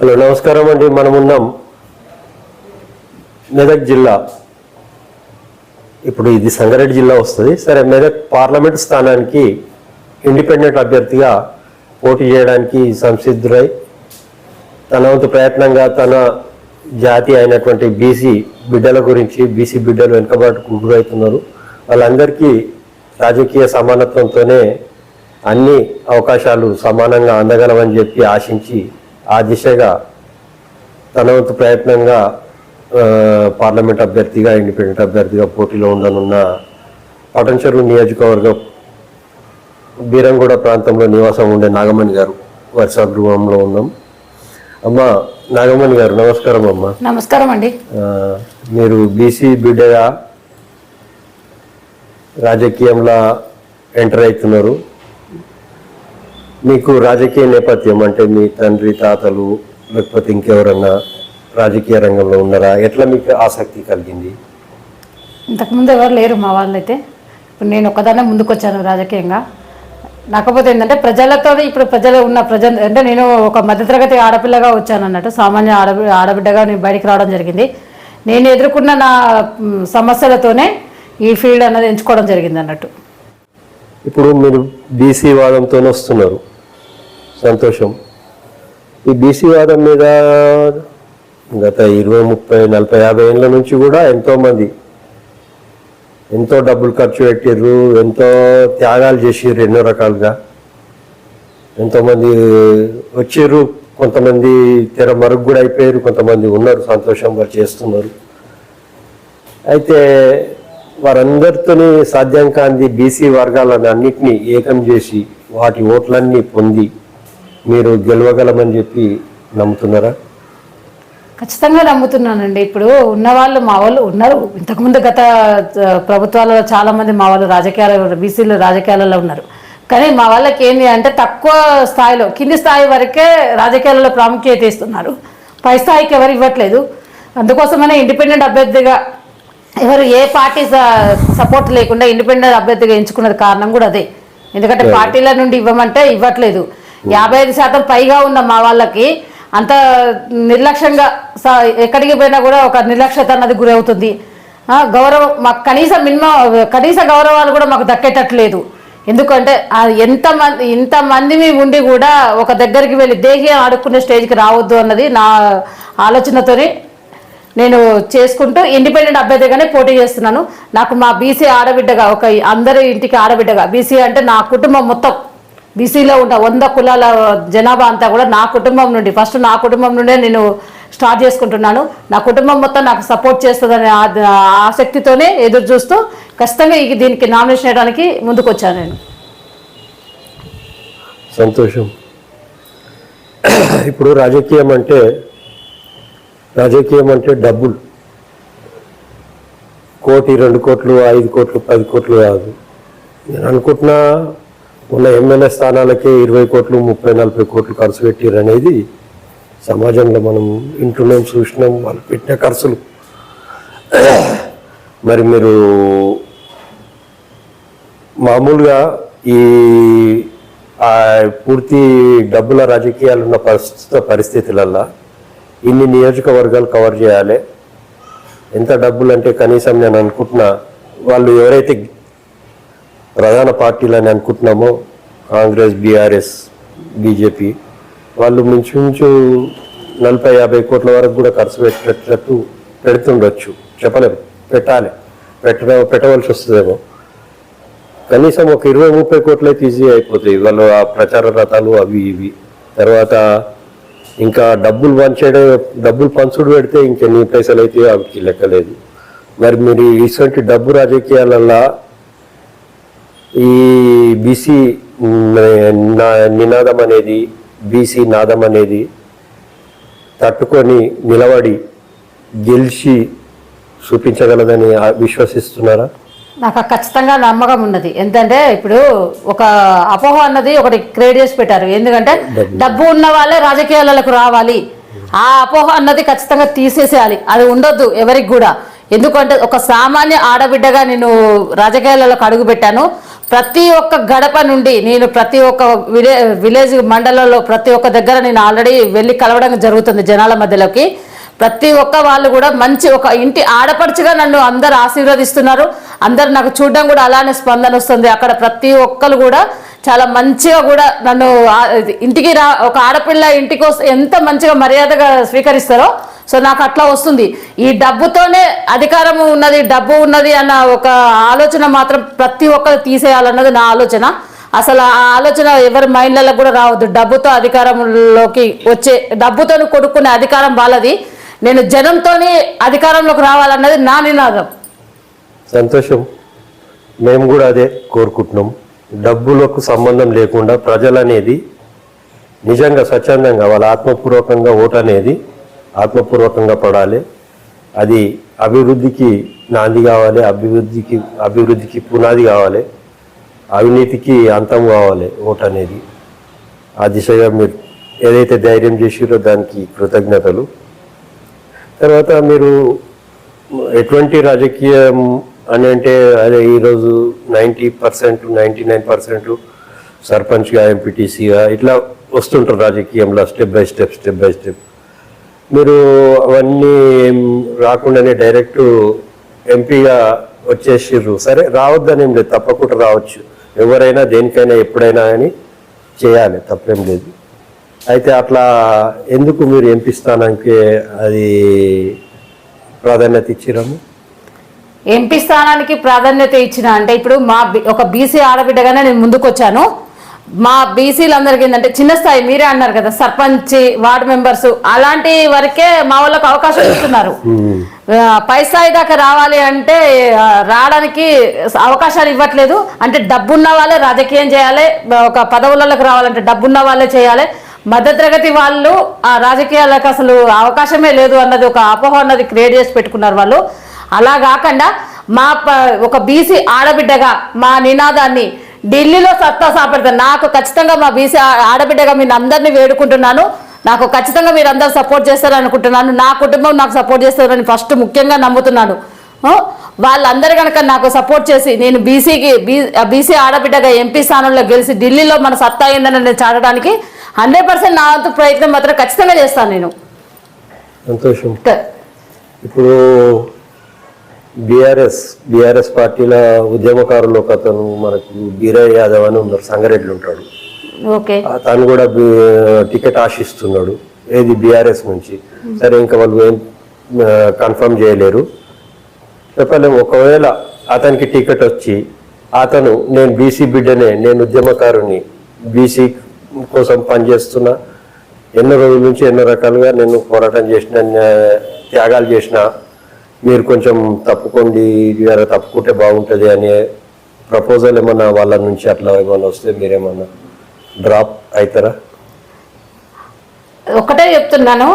Hello నమస్కారం అండి. మనం ఉన్నాం మెదక్ జిల్లా. ఇప్పుడు ఇది సంగారెడ్డి జిల్లా వస్తుంది. సరే మెదక్ పార్లమెంట్ స్థానానికి ఇండిపెండెంట్ అభ్యర్థిగా పోటీ చేయడానికి సంసిద్ధులై తన వంతు ప్రయత్నంగా తన జాతి అయినటువంటి బీసీ బిడ్డల గురించి బీసీ బిడ్డలు వెనుకబాటుకు గురవుతున్నారు వాళ్ళందరికీ రాజకీయ సమానత్వంతోనే అన్ని అవకాశాలు సమానంగా అందగలమని చెప్పి ఆశించి ఆ దిశగా తన వంతు ప్రయత్నంగా పార్లమెంట్ అభ్యర్థిగా ఇండిపెండెంట్ అభ్యర్థిగా పోటీలో ఉండనున్న పటంచెరు నియోజకవర్గం బీరంగూడ ప్రాంతంలో నివాసం ఉండే నాగమణి గారు వర్ష గృహంలో ఉన్నాం. అమ్మ నాగమణి గారు నమస్కారం అమ్మ. నమస్కారం అండి. మీరు బీసీ బిడ్డగా రాజకీయంలో ఎంటర్ అవుతున్నారు. మీకు రాజకీయ నేపథ్యం అంటే మీ తండ్రి తాతలు లేకపోతే ఇంకెవరన్నా రాజకీయ రంగంలో ఉన్నారా? ఎట్లా మీకు ఆసక్తి కలిగింది? ఇంతకుముందు ఎవరు లేరు మా వాళ్ళైతే. ఇప్పుడు నేను ఒక్కదాన్నే ముందుకు వచ్చాను రాజకీయంగా. నాకపోతే ఏంటంటే ప్రజలతో ఇప్పుడు ప్రజలు ఉన్న ప్రజలు అంటే నేను ఒక మధ్యతరగతి ఆడపిల్లగా వచ్చాను అన్నట్టు. సామాన్య ఆడబి ఆడబిడ్డగా నేను బయటికి రావడం జరిగింది. నేను ఎదుర్కొన్న నా సమస్యలతోనే ఈ ఫీల్డ్ అన్నది ఎంచుకోవడం జరిగింది అన్నట్టు. ఇప్పుడు మీరు బీసీ వాదంతో వస్తున్నారు. సంతోషం. ఈ బీసీ వాదం మీద గత ఇరవై ముప్పై నలభై యాభై ఏళ్ళ నుంచి కూడా ఎంతోమంది ఎంతో డబ్బులు ఖర్చు పెట్టిర్రు ఎంతో త్యాగాలు చేసిర్రు ఎన్నో రకాలుగా. ఎంతోమంది వచ్చిర్రు కొంతమంది తెర మరుగు కూడా అయిపోయారు కొంతమంది ఉన్నారు సంతోషంగా చేస్తున్నారు. అయితే వారందరితోని సాధ్యం కాంది బీసీ వర్గాలను అన్నింటినీ ఏకం చేసి వాటి ఓట్లన్నీ పొంది మీరు గెలవగలమని చెప్పి నమ్ముతున్నారా? ఖచ్చితంగా నమ్ముతున్నానండి. ఇప్పుడు ఉన్నవాళ్ళు మా వాళ్ళు ఉన్నారు. ఇంతకుముందు గత ప్రభుత్వాలలో చాలా మంది మా వాళ్ళు రాజకీయాలు బీసీలు రాజకీయాలలో ఉన్నారు. కానీ మా వాళ్ళకి ఏంటి అంటే తక్కువ స్థాయిలో కింది స్థాయి వరకే రాజకీయాలలో ప్రాముఖ్యత ఇస్తున్నారు. పై స్థాయికి ఎవరు ఇవ్వట్లేదు. అందుకోసమనే ఇండిపెండెంట్ అభ్యర్థిగా ఎవరు ఏ పార్టీ సపోర్ట్ లేకుండా ఇండిపెండెంట్ అభ్యర్థిగా ఎంచుకున్నది కారణం కూడా అదే. ఎందుకంటే పార్టీల నుండి ఇవ్వమంటే ఇవ్వట్లేదు. యాభై ఐదు శాతం పైగా ఉన్న మా వాళ్ళకి అంత నిర్లక్ష్యంగా స- ఎక్కడికి పోయినా కూడా ఒక నిర్లక్ష్యత అన్నది గురవుతుంది. గౌరవం మాకు కనీస మినిమం కనీస గౌరవాలు కూడా మాకు దక్కేటట్లేదు. ఎందుకంటే ఎంతమంది ఎంత మంది ఉండి కూడా ఒక దగ్గరికి వెళ్ళి దేహి ఆడుకునే స్టేజ్కి రావద్దు అన్నది నా ఆలోచనతోనే నేను చేసుకుంటూ ఇండిపెండెంట్ అభ్యర్థిగానే పోటీ చేస్తున్నాను. నాకు మా బీసీ ఆడబిడ్డగా ఒక అందరి ఇంటికి ఆడబిడ్డగా బీసీ అంటే నా కుటుంబం మొత్తం. బీసీలో ఉన్న వంద కులాల జనాభా అంతా కూడా నా కుటుంబం నుండి ఫస్ట్ నా కుటుంబం నుండే నేను స్టార్ట్ చేసుకుంటున్నాను. నా కుటుంబం మొత్తం నాకు సపోర్ట్ చేస్తుందనే ఆ- ఆసక్తితోనే ఎదురు చూస్తూ ఖచ్చితంగా ఇక దీనికి నామినేషన్ వేయడానికి ముందుకు వచ్చాను నేను. సంతోషం. ఇప్పుడు రాజకీయం అంటే రాజకీయం అంటే డబ్బులు. కోటి రెండు కోట్లు ఐదు కోట్లు పది కోట్లు కాదు. నేను అనుకుంటున్నా ఉన్న ఎమ్మెల్యే స్థానాలకే ఇరవై కోట్లు ముప్పై నలభై కోట్లు ఖర్చు పెట్టిర్రు అనేది సమాజంలో మనం ఇంటున్నాం చూసినాం. వాళ్ళు పెట్టిన ఖర్చులు. మరి మీరు మామూలుగా ఈ పూర్తి డబ్బుల రాజకీయాలు ఉన్న ప్రస్తుత పరిస్థితులల్లో ఇన్ని నియోజకవర్గాలు కవర్ చేయాలి? ఎంత డబ్బులు అంటే కనీసం నేను అనుకుంటున్నా వాళ్ళు ఎవరైతే ప్రధాన పార్టీలని అనుకుంటున్నామో కాంగ్రెస్ బీఆర్ఎస్ బీజేపీ. వాళ్ళు మించుమించు నలభై యాభై కోట్ల వరకు కూడా ఖర్చు పెట్టేటట్టు పెడుతుండొచ్చు. చెప్పలేము. పెట్టాలి. పెట్ట పెట్టవలసి వస్తుందేమో. కనీసం ఒక ఇరవై ముప్పై కోట్లయితే ఈజీ అయిపోతాయి. వాళ్ళు ఆ ప్రచార రథాలు అవి ఇవి. తర్వాత ఇంకా డబ్బులు పంచేయడం డబ్బులు పంచుడు పెడితే ఇంకెన్ని పైసలు అయితే అవి లెక్కలేదు. మరి మీరు ఇటువంటి డబ్బు రాజకీయాలల్లో ఈ బీసీ నినాదం అనేది బీసీ నాదం అనేది తట్టుకొని నిలబడి గెలిచి చూపించగలదని విశ్వసిస్తున్నారా? నాకు ఖచ్చితంగా నమ్మకం ఉన్నది. ఎందుకంటే ఇప్పుడు ఒక అపోహ అన్నది ఒకటి క్రియేట్ చేసి పెట్టారు. ఎందుకంటే డబ్బు. ఉన్న వాళ్ళే రాజకీయాలకు రావాలి. ఆ అపోహ అన్నది ఖచ్చితంగా తీసేసేయాలి. అది ఉండొద్దు ఎవరికి కూడా. ఎందుకంటే ఒక సామాన్య ఆడబిడ్డగా నేను రాజకీయాలకు అడుగు పెట్టాను ప్రతి ఒక్క గడప నుండి నేను ప్రతి ఒక్క విలే విలేజ్ మండలంలో ప్రతి ఒక్క దగ్గర నేను ఆల్రెడీ వెళ్ళి కలవడం జరుగుతుంది జనాల మధ్యలోకి. ప్రతి ఒక్క వాళ్ళు కూడా మంచి ఒక ఇంటి ఆడపడుచుగా నన్ను అందరు ఆశీర్వదిస్తున్నారు. అందరు నాకు చూడడం కూడా అలానే స్పందన వస్తుంది. అక్కడ ప్రతి ఒక్కరు కూడా చాలా మంచిగా కూడా నన్ను ఇంటికి రా ఒక ఆడపిల్ల ఇంటికి ఎంత మంచిగా మర్యాదగా స్వీకరిస్తారో సో నాకు అట్లా వస్తుంది. ఈ డబ్బుతోనే అధికారం ఉన్నది డబ్బు ఉన్నది అన్న ఒక ఆలోచన మాత్రం ప్రతి ఒక్కరు తీసేయాలన్నది నా ఆలోచన. అసలు ఆ ఆలోచన ఎవరి మైండ్లలో కూడా రావద్దు. డబ్బుతో అధికారంలోకి వచ్చే డబ్బుతో కొడుకునే అధికారం వాళ్ళది. నేను జనంతోనే అధికారంలోకి రావాలన్నది నా నినాదం. సంతోషం. మేము కూడా అదే కోరుకుంటున్నాం. డబ్బులకు సంబంధం లేకుండా ప్రజలనేది నిజంగా స్వచ్ఛందంగా వాళ్ళ ఆత్మపూర్వకంగా ఓటు అనేది ఆత్మపూర్వకంగా పడాలి. అది అభివృద్ధికి నాంది కావాలి అభివృద్ధికి అభివృద్ధికి పునాది కావాలి. అవినీతికి అంతం కావాలి ఓటు అనేది. ఆ దిశగా మీరు ఏదైతే ధైర్యం చేసిరో దానికి కృతజ్ఞతలు. తర్వాత మీరు ఎటువంటి రాజకీయం అని అంటే అదే ఈరోజు ninety percent ninety nine percent సర్పంచ్గా ఎంపీటీసీగా ఇట్లా వస్తుంటారు రాజకీయంలో step by step step by step. మీరు అవన్నీ రాకుండానే డైరెక్ట్ ఎంపీగా వచ్చేసిర్రు. సరే రావద్దని ఏం లేదు. తప్పకుండా రావచ్చు. ఎవరైనా దేనికైనా ఎప్పుడైనా కానీ చేయాలి. తప్పేం లేదు. అయితే అట్లా ఎందుకు మీరు ఎంపీ స్థానానికి అది ప్రాధాన్యత ఇచ్చిరము ఎంపీ స్థానానికి ప్రాధాన్యత ఇచ్చిన. అంటే ఇప్పుడు మా బి- ఒక బీసీ ఆడబిడ్డగానే నేను ముందుకు వచ్చాను మా బీసీలందరికీ ఏంటంటే చిన్న స్థాయి మీరే అన్నారు కదా సర్పంచ్ వార్డు మెంబర్స్ అలాంటి వరకే మా వాళ్ళకి అవకాశం ఇస్తున్నారు. ఆ, పై స్థాయి దాకా రావాలి అంటే రావడానికి అవకాశాలు ఇవ్వట్లేదు. అంటే డబ్బున్న వాళ్ళే రాజకీయం చేయాలి ఒక పదవులకు రావాలంటే డబ్బున్న వాళ్ళే చేయాలి. మధ్యతరగతి వాళ్ళు ఆ రాజకీయాలకు అసలు అవకాశమే లేదు అన్నది ఒక అపోహ అన్నది క్రియేట్ చేసి పెట్టుకున్నారు వాళ్ళు. అలా కాకుండా మా ఒక బీసీ ఆడబిడ్డగా మా నినాదాన్ని ఢిల్లీలో సత్తా సాపెడతాను నాకు ఖచ్చితంగా మా బీసీ ఆడబిడ్డగా మీరు అందరినీ వేడుకుంటున్నాను. నాకు ఖచ్చితంగా మీరు అందరు సపోర్ట్ చేస్తారు అనుకుంటున్నాను నా కుటుంబం నాకు సపోర్ట్ చేస్తారని ఫస్ట్ ముఖ్యంగా నమ్ముతున్నాను. వాళ్ళందరూ కనుక నాకు సపోర్ట్ చేసి నేను బీసీకి బీసీ ఆడబిడ్డగా ఎంపీ స్థానంలో గెలిచి ఢిల్లీలో మన సత్తా అయిందని నేను చాటడానికి హండ్రెడ్ పర్సెంట్ నా వంతు ప్రయత్నం మాత్రం ఖచ్చితంగా చేస్తాను నేను. సంతోషం. ఇప్పుడు బీఆర్ఎస్ బీఆర్ఎస్ పార్టీల ఉద్యమకారులు ఒక అతను మనకు బీరయ్య యాదవ్ అని ఉన్నారు సంగారెడ్డిలో ఉంటాడు. తను కూడా టికెట్ ఆశిస్తున్నాడు ఏది బీఆర్ఎస్ నుంచి. సరే ఇంకా వాళ్ళు ఏం కన్ఫర్మ్ చేయలేరు. చెప్పలేము ఒకవేళ అతనికి టికెట్ వచ్చి అతను నేను బీసీ బిడ్డనే నేను ఉద్యమకారుని బీసీ కోసం పనిచేస్తున్నా ఎన్నో రోజుల నుంచి ఎన్నో రకాలుగా నేను పోరాటం చేసిన త్యాగాలు చేసిన మీరు కొంచెం తప్పుకోండి జర తప్పుకుంటే బాగుంటుంది అనే ప్రపోజల్ ఏమన్నా వాళ్ళ నుంచి అట్లా ఏమన్నా వస్తే మీరేమన్నా డ్రాప్ అవుతారా ఒకటే చెప్తున్నాను.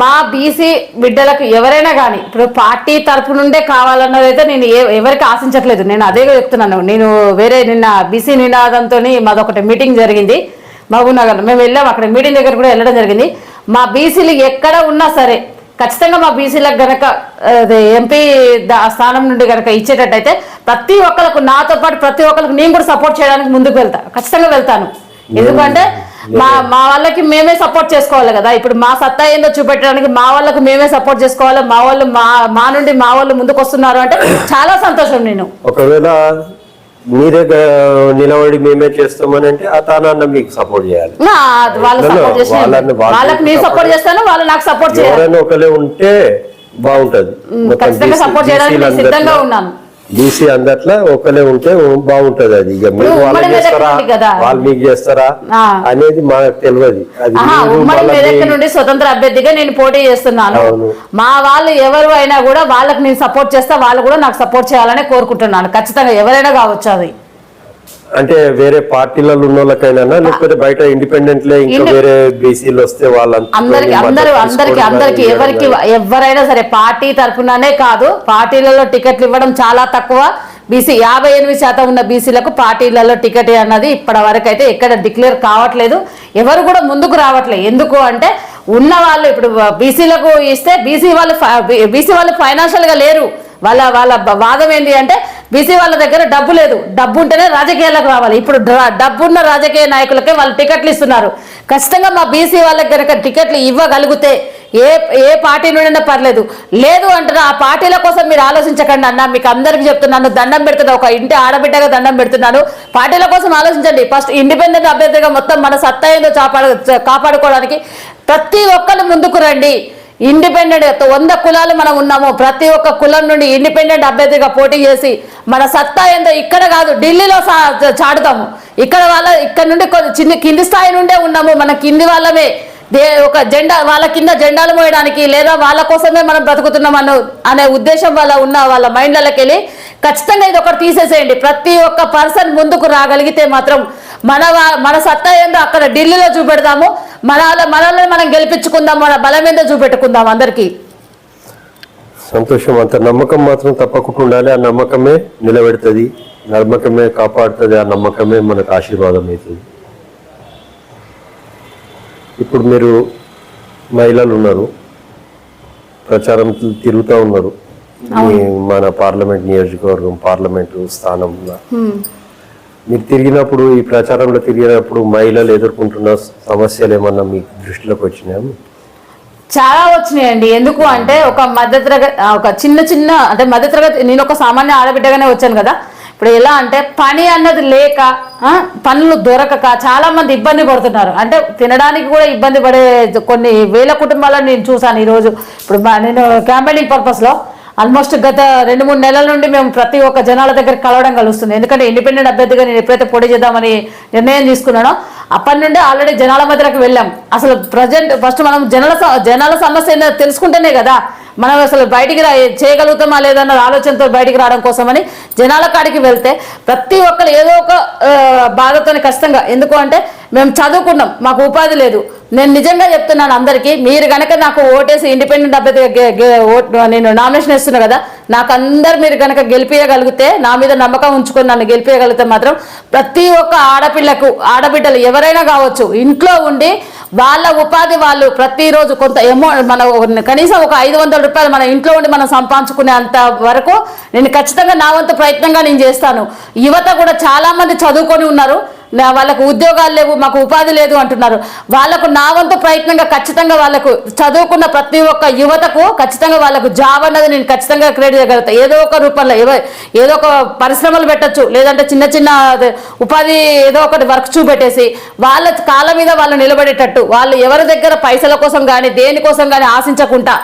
మా బీసీ బిడ్డలకు ఎవరైనా కానీ ఇప్పుడు పార్టీ తరపు నుండే కావాలన్నది అయితే నేను ఎవరికి ఆశించట్లేదు. నేను అదే చెప్తున్నాను. నేను వేరే నిన్న బీసీ నినాదంతో మాదొకటి మీటింగ్ జరిగింది. మహబూబ్నగర్. మేము వెళ్ళాం. అక్కడ మీటింగ్ దగ్గర కూడా వెళ్ళడం జరిగింది. మా బీసీలు ఎక్కడ ఉన్నా సరే ఖచ్చితంగా మా బీసీలకు గనక ఎంపీ స్థానం నుండి గనక ఇచ్చేటట్టయితే ప్రతి ఒక్కరికి నాతో పాటు ప్రతి ఒక్కరికి నేను కూడా సపోర్ట్ చేయడానికి ముందుకు వెళ్తా. ఖచ్చితంగా వెళ్తాను. ఎందుకంటే మా మా వాళ్ళకి మేమే సపోర్ట్ చేసుకోవాలి కదా. ఇప్పుడు మా సత్తా ఏందో చూపెట్టడానికి మా వాళ్ళకి మేమే సపోర్ట్ చేసుకోవాలి. మా వాళ్ళు మా మా నుండి మా వాళ్ళు ముందుకు వస్తున్నారు అంటే చాలా సంతోషం నేను. ఒకవేళ మీరే గ- నిలబడి మేమే చేస్తామని అంటే ఆ తానన్న మీకు సపోర్ట్ చేయాలి. సపోర్ట్ వాళ్ళని- సపోర్ట్ చేస్తాను వాళ్ళు నాకు సపోర్ట్ చేయాలి ఎవరైనా ఒకరే ఉంటే బాగుంటది. చేయడానికి నేను సిద్ధంగా ఉన్నాను. బీసీ అందట్లా ఒకరే ఉంటే బాగుంటది అది. ఇక మీరు ఉమ్మడి చేస్తారా. వాళ్ళు మీకు చేస్తారా. అనేది మాకు తెలియదు. ఉమ్మడి మెదక్ నుండి స్వతంత్ర అభ్యర్థిగా నేను పోటీ చేస్తున్నాను. మా వాళ్ళు ఎవరు అయినా కూడా వాళ్ళకి నేను సపోర్ట్ చేస్తా వాళ్ళు కూడా నాకు సపోర్ట్ చేయాలని కోరుకుంటున్నాను. ఖచ్చితంగా ఎవరైనా కావచ్చు అది. అంటే వేరే పార్టీలలో ఉన్న వాళ్ళకైనా లేకపోతే బయట ఇండిపెండెంట్ ఇంకా వేరే బీసీలు వస్తే మద్దతు అందరూ అందరికి అందరికి ఎవరికి ఎవరైనా సరే పార్టీ తరఫుననే కాదు పార్టీలలో టికెట్లు ఇవ్వడం చాలా తక్కువ. బీసీ యాభై ఎనిమిది శాతం ఉన్న బీసీలకు పార్టీలలో టికెట్ అన్నది ఇప్పటి వరకు అయితే ఎక్కడ డిక్లేర్ కావట్లేదు. ఎవరు కూడా ముందుకు రావట్లేదు. ఎందుకు అంటే ఉన్న వాళ్ళు ఇప్పుడు బీసీలకు ఇస్తే బీసీ వాళ్ళు బీసీ వాళ్ళు ఫైనాన్షియల్గా లేరు. వాళ్ళ వాళ్ళ వాదం ఏంటి అంటే బీసీ వాళ్ళ దగ్గర డబ్బు లేదు. డబ్బు ఉంటేనే రాజకీయాలకు రావాలి. ఇప్పుడు డబ్బున్న రాజకీయ నాయకులకే వాళ్ళు టికెట్లు ఇస్తున్నారు. ఖచ్చితంగా మా బీసీ వాళ్ళకి కనుక టికెట్లు ఇవ్వగలిగితే ఏ ఏ పార్టీ నుండైనా పర్లేదు. లేదు అంటున్నా ఆ పార్టీల కోసం మీరు ఆలోచించకండి అన్న. మీకు అందరికీ చెప్తున్నాను దండం పెడుతున్నా. ఒక ఇంటి ఆడబిడ్డగా దండం పెడుతున్నాను. పార్టీల కోసం ఆలోచించండి. ఫస్ట్ ఇండిపెండెంట్ అభ్యర్థిగా మొత్తం మన సత్తా ఏందో కాపాడు కాపాడుకోవడానికి ప్రతి ఒక్కరు ముందుకు రండి. ఇండిపెండెంట్ వంద కులాలు మనం ఉన్నాము. ప్రతి ఒక్క కులం నుండి ఇండిపెండెంట్ అభ్యర్థిగా పోటీ చేసి మన సత్తా ఏందో ఇక్కడ కాదు ఢిల్లీలో సా- చాటుతాము. ఇక్కడ వాళ్ళ ఇక్కడ నుండి కొ- చిన్న కింది స్థాయి నుండే ఉన్నాము. మన కింది వాళ్ళమే దే ఒక జెండా వాళ్ళ కింద జెండాలు మోయడానికి లేదా వాళ్ళ కోసమే మనం బ్రతుకుతున్నాం అన్న అనే ఉద్దేశం వల్ల ఉన్న వాళ్ళ మైండ్లకి వెళ్ళి ఖచ్చితంగా ఇది ఒకటి తీసేసేయండి. ప్రతి ఒక్క పర్సన్ ముందుకు రాగలిగితే మాత్రం మన మన సత్తా ఏందో అక్కడ ఢిల్లీలో చూపెడదాము మన మనల్ని మనం గెలిపించుకుందాం మన బలం ఏందో చూపెట్టుకుందాం అందరికీ. సంతోషం అంత నమ్మకం మాత్రం తప్పకుండా ఉండాలి. ఆ నమ్మకమే నిలబెడుతుంది. నమ్మకమే కాపాడుతుంది. ఆ నమ్మకమే మనకు ఆశీర్వాదం అవుతుంది. ఇప్పుడు మీరు మహిళలు ఉన్నారు. ప్రచారం తిరుగుతూ ఉన్నారు. మన పార్లమెంట్ నియోజకవర్గం పార్లమెంటు స్థానంలో మీరు తిరిగినప్పుడు ఈ ప్రచారంలో తిరిగినప్పుడు మహిళలు ఎదుర్కొంటున్న సమస్యలు ఏమన్నా మీ దృష్టిలోకి వచ్చినాయా? చాలా వచ్చినాయండి. ఎందుకు అంటే ఒక మధ్యతరగతి ఒక చిన్న చిన్న అంటే మధ్యతరగతి నేను ఒక సామాన్య ఆడబిడ్డగానే వచ్చాను కదా. ఇప్పుడు ఎలా అంటే పని అన్నది లేక పనులు దొరకక చాలా మంది ఇబ్బంది పడుతున్నారు. అంటే తినడానికి కూడా ఇబ్బంది పడే కొన్ని వేల కుటుంబాలను నేను చూసాను ఈరోజు. ఇప్పుడు నేను క్యాంపెయినింగ్ పర్పస్లో ఆల్మోస్ట్ గత రెండు మూడు నెలల నుండి మేము ప్రతి ఒక్క జనాల దగ్గర కలవడం కలుస్తుంది. ఎందుకంటే ఇండిపెండెంట్ అభ్యర్థిగా నేను ఎప్పుడైతే పోటీ చేద్దామని నిర్ణయం తీసుకున్నానో అప్పటి నుండి ఆల్రెడీ జనాల మధ్యలోకి వెళ్ళాం. అసలు ప్రజెంట్ ఫస్ట్ మనం జనాల స- జనాల సమస్య ఏందో తెలుసుకుంటేనే కదా మనం అసలు బయటికి రా చేయగలుగుతామా లేదన్న ఆలోచనతో బయటికి రావడం కోసమని జనాల కాడికి వెళ్తే ప్రతి ఒక్కరు ఏదో ఒక బాధతోనే కష్టంగా ఎందుకు అంటే మేము చదువుకున్నాం. మాకు ఉపాధి లేదు. నేను నిజంగా చెప్తున్నాను అందరికీ మీరు కనుక నాకు ఓటేసి ఇండిపెండెంట్ అభ్యర్థిగా నేను నామినేషన్ ఇస్తున్నా కదా నాకు అందరు మీరు కనుక గెలిపించగలిగితే నా మీద నమ్మకం ఉంచుకొని నన్ను గెలిపించగలిగితే మాత్రం ప్రతి ఒక్క ఆడపిల్లకు ఆడబిడ్డలు ఎవరైనా కావచ్చు ఇంట్లో ఉండి వాళ్ళ ఉపాధి వాళ్ళు ప్రతిరోజు కొంత ఎమౌ మన కనీసం ఒక ఐదు వందల రూపాయలు మన ఇంట్లో ఉండి మనం సంపాదించుకునే అంత వరకు నేను ఖచ్చితంగా నా వంతు ప్రయత్నంగా నేను చేస్తాను. యువత కూడా చాలామంది చదువుకొని ఉన్నారు. వాళ్ళకు ఉద్యోగాలు లేవు మాకు ఉపాధి లేదు అంటున్నారు. వాళ్ళకు నా వంతు ప్రయత్నంగా ఖచ్చితంగా వాళ్ళకు చదువుకున్న ప్రతి ఒక్క యువతకు ఖచ్చితంగా వాళ్ళకు జాబ్ అన్నది నేను ఖచ్చితంగా క్రియేట్ చేయగలుగుతా. ఏదో ఒక రూపంలో ఏదో ఏదో ఒక పరిశ్రమలు పెట్టొచ్చు లేదంటే చిన్న చిన్న ఉపాధి ఏదో ఒకటి వర్క్ చూపెట్టేసి వాళ్ళ కాళ్ళ మీద వాళ్ళు నిలబడేటట్టు వాళ్ళు ఎవరి దగ్గర పైసల కోసం కానీ దేనికోసం కానీ ఆశించకుండా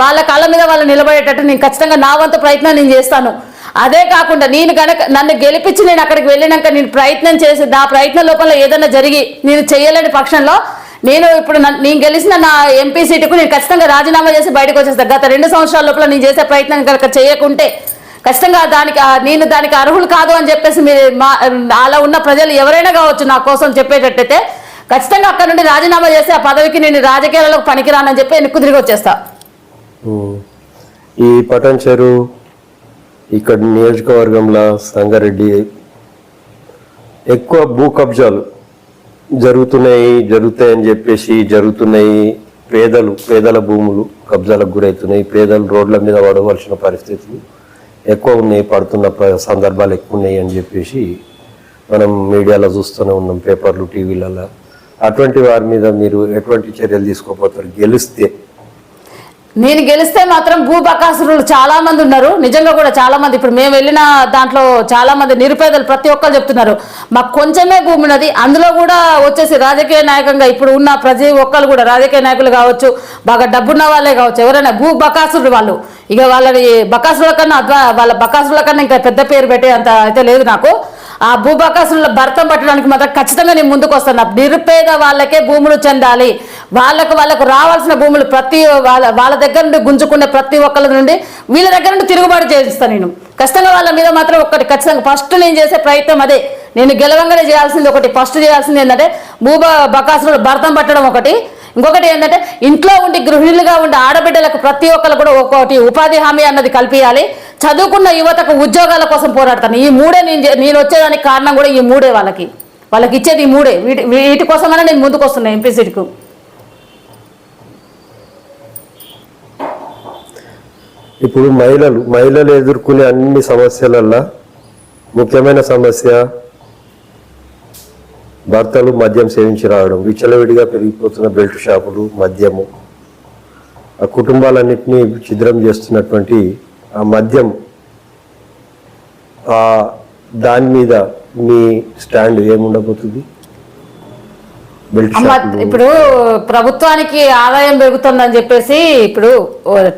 వాళ్ళ కాళ్ళ మీద వాళ్ళు నిలబడేటట్టు నేను ఖచ్చితంగా నా వంతు ప్రయత్నం నేను చేస్తాను. అదే కాకుండా నేను కనుక నన్ను గెలిపించి నేను అక్కడికి వెళ్ళినాక నేను ప్రయత్నం చేసి నా ప్రయత్న లోపల ఏదైనా జరిగి నేను చేయలేని పక్షంలో నేను ఇప్పుడు నేను గెలిచిన నా ఎంపీ సీటుకు నేను ఖచ్చితంగా రాజీనామా చేసి బయటకు వచ్చేస్తాను గత రెండు సంవత్సరాల లోపల నేను చేసే ప్రయత్నం కనుక చేయకుంటే ఖచ్చితంగా దానికి నేను దానికి అర్హులు కాదు అని చెప్పేసి మీరు మా అలా ఉన్న ప్రజలు ఎవరైనా కావచ్చు నా కోసం చెప్పేటట్టయితే ఖచ్చితంగా అక్కడ నుండి రాజీనామా చేసి ఆ పదవికి నేను రాజకీయాలలో పనికిరానని చెప్పి వెనక్కు తిరిగి వచ్చేస్తా. ఈ పటం చెరువు ఇక్కడ నియోజకవర్గంలో సంగారెడ్డి ఎక్కువ భూ కబ్జాలు జరుగుతున్నాయి జరుగుతాయని చెప్పేసి జరుగుతున్నాయి. పేదలు పేదల భూములు కబ్జాలకు గురవుతున్నాయి. పేదలు రోడ్ల మీద పడవలసిన పరిస్థితులు ఎక్కువ ఉన్నాయి పడుతున్న సందర్భాలు ఎక్కువ ఉన్నాయి అని చెప్పేసి మనం మీడియాలో చూస్తూనే ఉన్నాం పేపర్లు టీవీలలో. అటువంటి వారి మీద మీరు ఎటువంటి చర్యలు తీసుకోపోతారు గెలిస్తే నేను గెలిస్తే మాత్రం భూబకాసురులు చాలా మంది ఉన్నారు. నిజంగా కూడా చాలా మంది. ఇప్పుడు మేము వెళ్ళిన దాంట్లో చాలా మంది నిరుపేదలు ప్రతి ఒక్కరు చెప్తున్నారు. మాకు కొంచెమే భూమి ఉన్నది. అందులో కూడా వచ్చేసి రాజకీయ నాయకంగా ఇప్పుడు ఉన్న ప్రతి ఒక్కరు కూడా రాజకీయ నాయకులు కావచ్చు బాగా డబ్బున్న వాళ్ళే కావచ్చు ఎవరైనా భూ బకాసురుడు వాళ్ళు. ఇక వాళ్ళని బకాసుల కన్నా వాళ్ళ బకాసుల కన్నా ఇంకా పెద్ద పేరు పెట్టే అంత అయితే లేదు నాకు. ఆ భూభాకాశంలో భర్తం పట్టడానికి మాత్రం ఖచ్చితంగా నేను ముందుకు వస్తాను. నిరుపేద వాళ్ళకే భూములు చెందాలి. వాళ్ళకు వాళ్ళకు రావాల్సిన భూములు ప్రతి వాళ్ళ వాళ్ళ దగ్గర నుండి గుంజుకునే ప్రతి ఒక్కరి నుండి వీళ్ళ దగ్గర నుండి తిరుగుబాటు చేయిస్తాను నేను. ఖచ్చితంగా వాళ్ళ మీద మాత్రం ఒకటి ఖచ్చితంగా ఫస్ట్ నేను చేసే ప్రయత్నం అదే. నేను గెలవంగానే చేయాల్సింది ఒకటి. ఫస్ట్ చేయాల్సింది ఏంటంటే భూభా బకాసులు భర్తం పట్టడం ఒకటి. ఇంకొకటి ఏంటంటే ఇంట్లో ఉండి గృహిణులుగా ఉండే ఆడబిడ్డలకు ప్రతి ఒక్కరు కూడా ఒకటి ఉపాధి హామీ అన్నది కల్పించాలి చదువుకున్న యువతకు ఉద్యోగాల కోసం పోరాడతాను. ఈ మూడే నేను నేను వచ్చేదానికి కారణం కూడా ఈ మూడే వాళ్ళకి. వాళ్ళకి ఇచ్చేది ఈ మూడే. వీటి వీటి కోసమైనా నేను ముందుకు వస్తున్నాను ఎంపీసీటికు ఇప్పుడు మహిళలు మహిళలు ఎదుర్కొనే అన్ని సమస్యలల్లో ముఖ్యమైన సమస్య భర్తలు మద్యం సేవించి రావడం విచ్చలవిడిగా పెరిగిపోతున్న బెల్ట్ షాపులు మద్యము. ఆ కుటుంబాలన్నింటినీ ఛిద్రం చేస్తున్నటువంటి ఆ మద్యం ఆ దాని మీద మీ స్టాండ్ ఏముండబోతుంది? ఇప్పుడు ప్రభుత్వానికి ఆదాయం పెరుగుతుందని చెప్పేసి ఇప్పుడు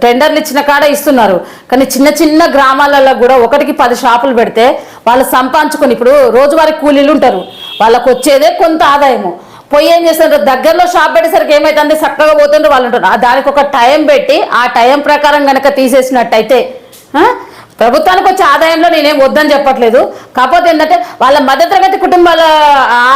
టెండర్లు ఇచ్చిన కాడ ఇస్తున్నారు. కానీ చిన్న చిన్న గ్రామాలలో కూడా ఒకటికి పది షాపులు పెడితే వాళ్ళు సంపాదించుకొని ఇప్పుడు రోజువారీ కూలీలు ఉంటారు. వాళ్ళకు వచ్చేదే కొంత ఆదాయము. పోయి ఏం చేస్తారు దగ్గరలో షాప్ పెట్టేసరికి ఏమైతుంది? చక్కగా పోతుంటే వాళ్ళు ఉంటారు దానికి ఒక టైం పెట్టి ఆ టైం ప్రకారం కనుక తీసేసినట్టయితే ప్రభుత్వానికి వచ్చే ఆదాయంలో నేనేం వద్దని చెప్పట్లేదు. కాకపోతే ఏంటంటే వాళ్ళ మధ్యతరగతి కుటుంబాల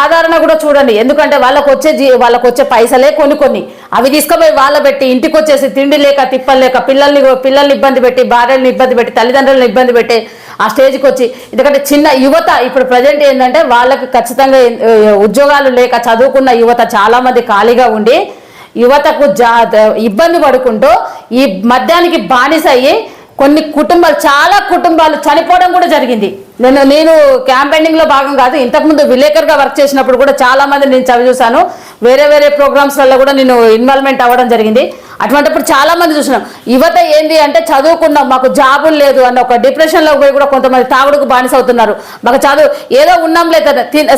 ఆదరణ కూడా చూడండి. ఎందుకంటే వాళ్ళకు వచ్చే జీ వాళ్ళకు వచ్చే పైసలే కొన్ని కొన్ని. అవి తీసుకుపోయి వాళ్ళ పెట్టి ఇంటికి వచ్చేసి తిండి లేక తిప్పలు లేక పిల్లల్ని పిల్లల్ని ఇబ్బంది పెట్టి భార్యలను ఇబ్బంది పెట్టి తల్లిదండ్రులను ఇబ్బంది పెట్టి ఆ స్టేజ్కి వచ్చి. ఎందుకంటే చిన్న యువత ఇప్పుడు ప్రజెంట్ ఏంటంటే వాళ్ళకి ఖచ్చితంగా ఉద్యోగాలు లేక చదువుకున్న యువత చాలామంది ఖాళీగా ఉండి యువతకు జా ఇబ్బంది పడుకుంటూ ఈ మద్యానికి బానిస అయ్యి కొన్ని కుటుంబాలు చాలా కుటుంబాలు చనిపోవడం కూడా జరిగింది. నేను నేను క్యాంపెయినింగ్లో భాగం కాదు ఇంతకుముందు విలేకరుగా వర్క్ చేసినప్పుడు కూడా చాలా మంది నేను చదివి చూశాను. వేరే వేరే ప్రోగ్రామ్స్ వల్ల కూడా నేను ఇన్వాల్వ్మెంట్ అవ్వడం జరిగింది. అటువంటిప్పుడు చాలా మంది చూసినాం. యువత ఏంది అంటే చదువుకున్నాం మాకు జాబులు లేదు అన్న ఒక డిప్రెషన్లో పోయి కూడా కొంతమంది తాగుడుకు బానిస అవుతున్నారు. మాకు చదువు ఏదో ఉన్నాం లేదా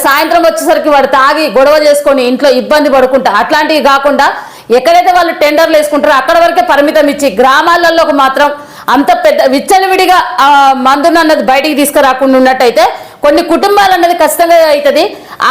సాయంత్రం వచ్చేసరికి వాడు తాగి గొడవ చేసుకొని ఇంట్లో ఇబ్బంది పడుకుంటా. అట్లాంటివి కాకుండా ఎక్కడైతే వాళ్ళు టెండర్లు వేసుకుంటారో అక్కడ వరకే పరిమితం ఇచ్చి గ్రామాలలో మాత్రం అంత పెద్ద విచ్చలవిడిగా ఆ మందును అన్నది బయటికి తీసుకురాకుండా ఉన్నట్టయితే కొన్ని కుటుంబాలు అన్నది ఖచ్చితంగా అవుతుంది.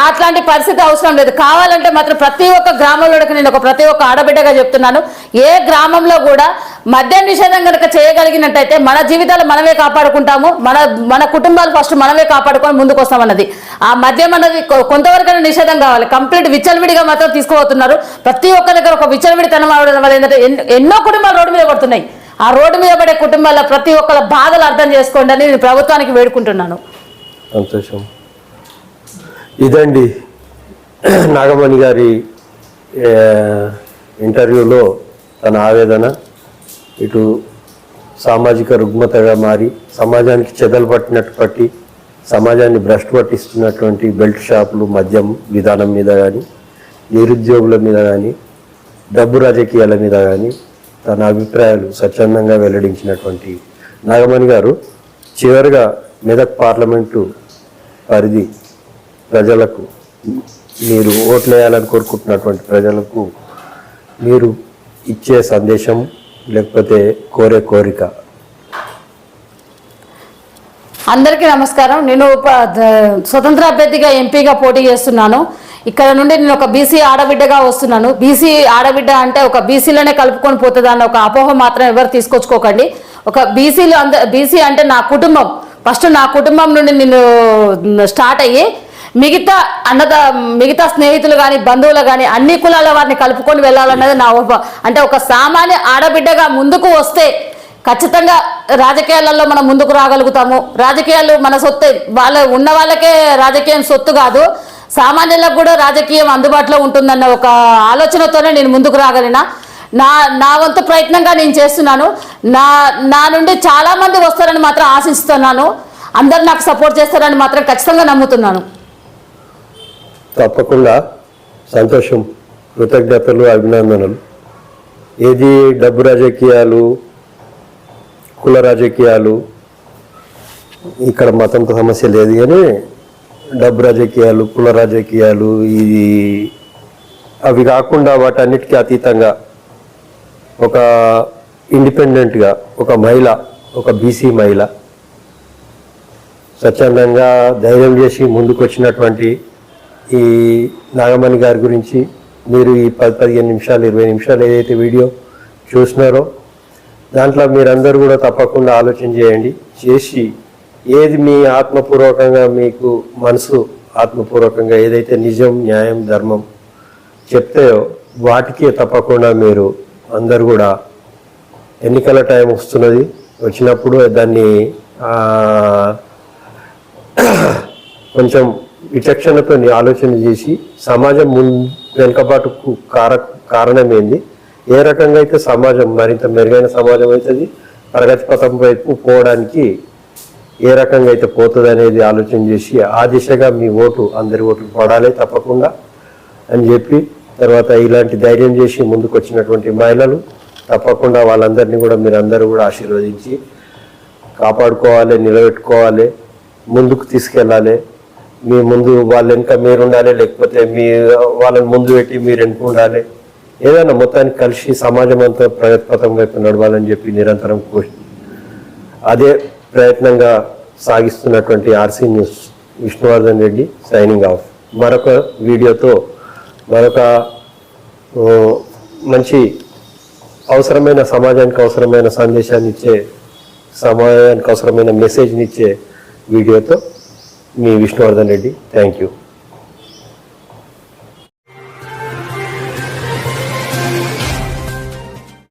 అట్లాంటి పరిస్థితి అవసరం లేదు. కావాలంటే మాత్రం ప్రతి ఒక్క గ్రామంలోకి నేను ఒక ప్రతి ఒక్క ఆడబిడ్డగా చెప్తున్నాను. ఏ గ్రామంలో కూడా మద్యం నిషేధం కనుక చేయగలిగినట్టయితే మన జీవితాలు మనమే కాపాడుకుంటాము. మన మన కుటుంబాలు ఫస్ట్ మనమే కాపాడుకొని ముందుకు వస్తామన్నది ఆ మద్యం అన్నది కొంతవరకు కొంతవరకైనా నిషేధం కావాలి. కంప్లీట్ విచ్చలవిడిగా మాత్రం తీసుకుపోతున్నారు ప్రతి ఒక్క దగ్గర ఒక విచ్చలవిడితనం అవడం వల్ల ఏంటంటే ఎన్నో కుటుంబాలు రోడ్డు మీద పడుతున్నాయి. ఆ రోడ్డు మీద పడే కుటుంబాల ప్రతి ఒక్కళ్ళ బాధలు అర్థం చేసుకోండి అని నేను ప్రభుత్వానికి వేడుకుంటున్నాను. సంతోషం. ఇదండి నాగమణి గారి ఇంటర్వ్యూలో తన ఆవేదన. ఇటు సామాజిక రుగ్మతగా మారి సమాజానికి చెదలు పట్టినట్టు పట్టి సమాజాన్ని భ్రష్టు పట్టిస్తున్నటువంటి బెల్ట్ షాపులు మద్యం విధానం మీద కానీ నిరుద్యోగుల మీద కానీ డబ్బు రాజకీయాల మీద కానీ తన అభిప్రాయాలు స్వచ్ఛందంగా వెల్లడించినటువంటి నాగమణి గారు చివరిగా మెదక్ పార్లమెంటు పరిధి ప్రజలకు మీరు ఓట్లేయాలని కోరుకుంటున్నటువంటి ప్రజలకు మీరు ఇచ్చే సందేశం లేకపోతే కోరే కోరిక. అందరికీ నమస్కారం. నేను ప- స్వతంత్ర అభ్యర్థిగా ఎంపీగా పోటీ చేస్తున్నాను. ఇక్కడ నుండి నేను ఒక బీసీ ఆడబిడ్డగా వస్తున్నాను. బీసీ ఆడబిడ్డ అంటే ఒక బీసీలోనే కలుపుకొని పోతుంది అన్న ఒక అపోహ మాత్రం ఎవరు తీసుకొచ్చుకోకండి. ఒక బీసీలో అంద బీసీ అంటే నా కుటుంబం. ఫస్ట్ నా కుటుంబం నుండి నేను స్టార్ట్ అయ్యి మిగతా అన్నద మిగతా స్నేహితులు కానీ బంధువులు కానీ అన్ని కులాల వారిని కలుపుకొని వెళ్ళాలన్నది నా ఊహ అంటే ఒక సామాన్య ఆడబిడ్డగా ముందుకు వస్తే ఖచ్చితంగా రాజకీయాలలో మనం ముందుకు రాగలుగుతాము. రాజకీయాలు మన సొత్తు వాళ్ళ ఉన్న వాళ్ళకే రాజకీయం సొత్తు కాదు. సామాన్యులకు కూడా రాజకీయం అందుబాటులో ఉంటుందన్న ఒక ఆలోచనతోనే నేను ముందుకు రాగలిగిన. నా నా వంతు ప్రయత్నంగా నేను చేస్తున్నాను. నా నా నుండి చాలా మంది వస్తారని మాత్రం ఆశిస్తున్నాను. అందరు నాకు సపోర్ట్ చేస్తారని మాత్రం ఖచ్చితంగా నమ్ముతున్నాను. తప్పకుండా సంతోషం కృతజ్ఞతలు అభినందనలు. ఏది డబ్బు రాజకీయాలు కుల రాజకీయాలు ఇక్కడ మతంతో సమస్య లేదు కానీ డబ్బు రాజకీయాలు కుల రాజకీయాలు ఇది అవి కాకుండా వాటన్నిటికీ అతీతంగా ఒక ఇండిపెండెంట్గా ఒక మహిళ ఒక బీసీ మహిళ స్వచ్ఛందంగా ధైర్యం చేసి ముందుకు వచ్చినటువంటి ఈ నాగమణి గారి గురించి మీరు ఈ పది పదిహేను నిమిషాలు ఇరవై నిమిషాలు ఏదైతే వీడియో చూసినారో దాంట్లో మీరందరూ కూడా తప్పకుండా ఆలోచన చేయండి చేసి ఏది మీ ఆత్మపూర్వకంగా మీకు మనసు ఆత్మపూర్వకంగా ఏదైతే నిజం న్యాయం ధర్మం చెప్తాయో వాటికి తప్పకుండా మీరు అందరు కూడా ఎన్నికల టైం వస్తున్నది. వచ్చినప్పుడు దాన్ని కొంచెం విచక్షణతో ఆలోచన చేసి సమాజం ముందు వెనుకబాటుకు కార కారణం ఏ రకంగా అయితే సమాజం మరింత మెరుగైన సమాజం అవుతుంది ప్రగతి పథం వైపు పోవడానికి ఏ రకంగా అయితే పోతుంది అనేది ఆలోచన చేసి ఆ దిశగా మీ ఓటు అందరి ఓట్లు పడాలి తప్పకుండా అని చెప్పి తర్వాత ఇలాంటి ధైర్యం చేసి ముందుకు వచ్చినటువంటి మహిళలు తప్పకుండా వాళ్ళందరినీ కూడా మీరు అందరూ కూడా ఆశీర్వదించి కాపాడుకోవాలి నిలబెట్టుకోవాలి ముందుకు తీసుకెళ్ళాలి. మీ ముందు వాళ్ళ వెనుక మీరు ఉండాలి లేకపోతే మీ వాళ్ళని ముందు పెట్టి మీరు వెనుక ఉండాలి. ఏదైనా మొత్తానికి కలిసి సమాజం అంతా ప్రగతిపథం వైపు నడవాలని చెప్పి నిరంతరం కోరి అదే ప్రయత్నంగా సాగిస్తున్నటువంటి RC news Vishnuvardhan Reddy signing off. మరొక వీడియోతో మరొక మంచి అవసరమైన సమాజానికి అవసరమైన సందేశాన్ని ఇచ్చే సమాజానికి అవసరమైన మెసేజ్ని ఇచ్చే వీడియోతో మీ విష్ణువర్ధన్ రెడ్డి. Thank you